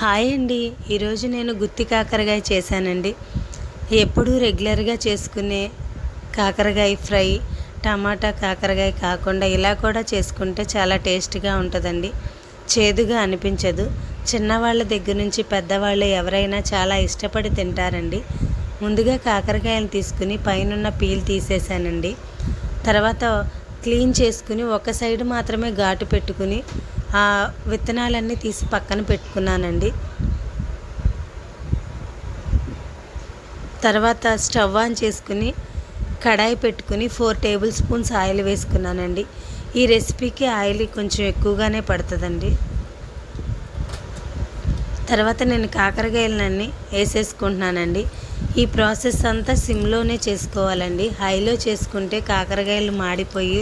Hi అండి. ఈరోజు నేను గుత్తి కాకరకాయ చేశానండి. ఎప్పుడూ రెగ్యులర్గా చేసుకునే కాకరకాయ ఫ్రై టమాటా కాకరకాయ కాకుండా ఇలా కూడా చేసుకుంటే చాలా టేస్ట్గా ఉంటుందండి. చేదుగా అనిపించదు. చిన్నవాళ్ళ దగ్గర నుంచి పెద్దవాళ్ళు ఎవరైనా చాలా ఇష్టపడి తింటారండి. ముందుగా కాకరకాయలు తీసుకుని పైనున్న పీల్ తీసేసానండి తర్వాత క్లీన్ చేసుకుని ఒక సైడ్ మాత్రమే ఘాటు పెట్టుకుని ఆ విత్తనాలన్నీ తీసి పక్కన పెట్టుకున్నానండి. తర్వాత స్టవ్ ఆన్ చేసుకుని కడాయి పెట్టుకుని ఫోర్ టేబుల్ స్పూన్స్ ఆయిల్ వేసుకున్నానండి. ఈ రెసిపీకి ఆయిల్ కొంచెం ఎక్కువగానే పడుతుందండి. తర్వాత నేను కాకరకాయలన్నీ వేసేసుకుంటున్నానండి. ఈ ప్రాసెస్ అంతా సిమ్లోనే చేసుకోవాలండి. హైలో చేసుకుంటే కాకరకాయలు మాడిపోయి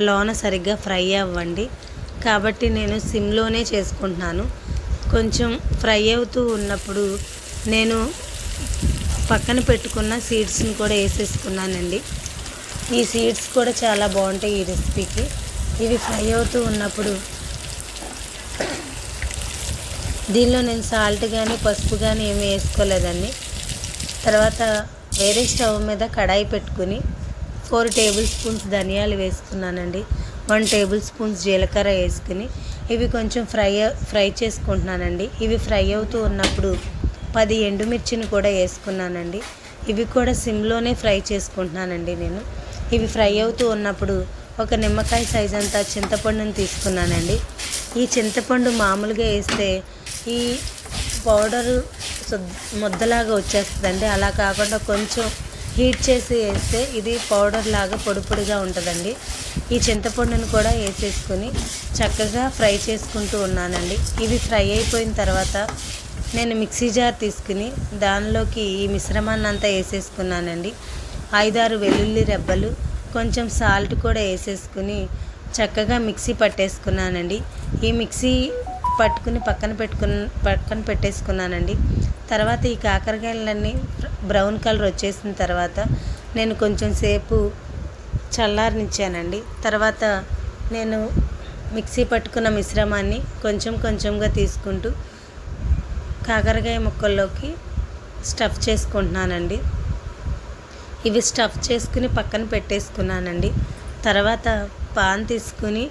లోన సరిగ్గా ఫ్రై అవ్వండి. కాబట్టి నేను సిమ్లోనే చేసుకుంటున్నాను. కొంచెం ఫ్రై అవుతూ ఉన్నప్పుడు నేను పక్కన పెట్టుకున్న సీడ్స్ని కూడా వేసేసుకున్నానండి. ఈ సీడ్స్ కూడా చాలా బాగుంటాయి ఈ రెసిపీకి. ఇవి ఫ్రై అవుతూ ఉన్నప్పుడు దీనిలో నేను సాల్ట్ కానీ పసుపు కానీ ఏమీ వేసుకోలేదండి. తర్వాత వేరే స్టవ్ మీద కడాయి పెట్టుకుని ఫోర్ టేబుల్ స్పూన్స్ ధనియాలు వేసుకున్నానండి. వన్ టేబుల్ స్పూన్స్ జీలకర్ర వేసుకుని ఇవి కొంచెం ఫ్రై ఫ్రై చేసుకుంటున్నానండి. ఇవి ఫ్రై అవుతూ ఉన్నప్పుడు పది ఎండుమిర్చిని కూడా వేసుకున్నానండి. ఇవి కూడా సిమ్లోనే ఫ్రై చేసుకుంటున్నానండి నేను. ఇవి ఫ్రై అవుతూ ఉన్నప్పుడు ఒక నిమ్మకాయ సైజ్ అంతా చింతపండుని తీసుకున్నానండి. ఈ చింతపండు మామూలుగా వేస్తే ఈ పౌడరు ముద్దలాగా వచ్చేస్తుందండి. అలా కాకుండా కొంచెం హీట్ చేసి వేస్తే ఇది పౌడర్ లాగా పొడి పొడిగా ఉంటుందండి. ఈ చింతపండును కూడా వేసేసుకొని చక్కగా ఫ్రై చేసుకుంటూ ఉన్నానండి. ఇవి ఫ్రై అయిపోయిన తర్వాత నేను మిక్సీ జార్ తీసుకుని దానిలోకి ఈ మిశ్రమాన్ని అంతా వేసేసుకున్నానండి. ఐదారు వెల్లుల్లి రెబ్బలు కొంచెం సాల్ట్ కూడా వేసేసుకుని చక్కగా మిక్సీ పట్టేసుకున్నానండి. ఈ మిక్సీ పట్టుకుని పక్కన పెట్టుకున్న పక్కన పెట్టేసుకున్నానండి. తర్వాత ఈ కాకరకాయలన్నీ బ్రౌన్ కలర్ వచ్చేసిన తర్వాత నేను కొంచెం సేపు చల్లారనిచ్చానండి. తర్వాత నేను మిక్సీ పట్టుకున్న మిశ్రమాన్ని కొంచెం కొంచెంగా తీసుకుంటూ కాకరకాయ ముక్కల్లోకి స్టఫ్ చేసుకుంటున్నానండి. ఇవి స్టఫ్ చేసుకుని పక్కన పెట్టేసుకున్నానండి. తర్వాత పాన్ తీసుకుని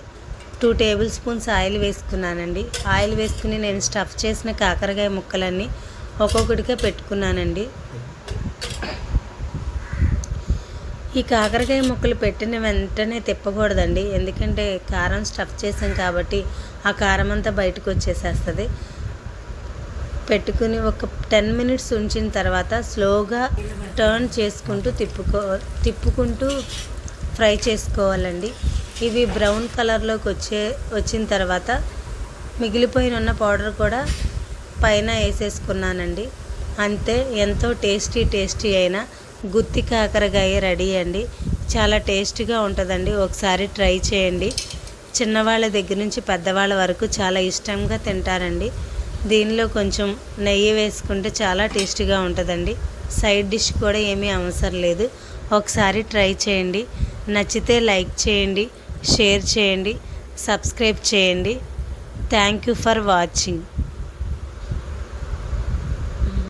టూ టేబుల్ స్పూన్స్ ఆయిల్ వేసుకున్నానండి. ఆయిల్ వేసుకుని నేను స్టఫ్ చేసిన కాకరకాయ ముక్కలన్నీ ఒక్కొక్కటికే పెట్టుకున్నానండి. ఈ కాకరకాయ ముక్కలు పెట్టిన వెంటనే తిప్పకూడదండి. ఎందుకంటే కారం స్టఫ్ చేసాం కాబట్టి ఆ కారం అంతా బయటకు వచ్చేసేస్తుంది. పెట్టుకుని ఒక టెన్ మినిట్స్ ఉంచిన తర్వాత స్లోగా టర్న్ చేసుకుంటూ తిప్పుకో తిప్పుకుంటూ ఫ్రై చేసుకోవాలండి. ఇవి బ్రౌన్ కలర్లోకి వచ్చే వచ్చిన తర్వాత మిగిలిపోయిన ఉన్న పౌడర్ కూడా పైన వేసేసుకున్నానండి. అంతే ఎంతో టేస్టీ టేస్టీ అయిన గుత్తి కాకరకాయ రెడీ అండి. చాలా టేస్టీగా ఉంటుందండి. ఒకసారి ట్రై చేయండి. చిన్నవాళ్ళ దగ్గర నుంచి పెద్దవాళ్ళ వరకు చాలా ఇష్టంగా తింటారండి. దీనిలో కొంచెం నెయ్యి వేసుకుంటే చాలా టేస్టీగా ఉంటుందండి. సైడ్ డిష్ కూడా ఏమీ అవసరం లేదు. ఒకసారి ట్రై చేయండి. నచ్చితే లైక్ చేయండి షేర్ చేయండి సబ్స్క్రైబ్ చేయండి. Thank you for watching.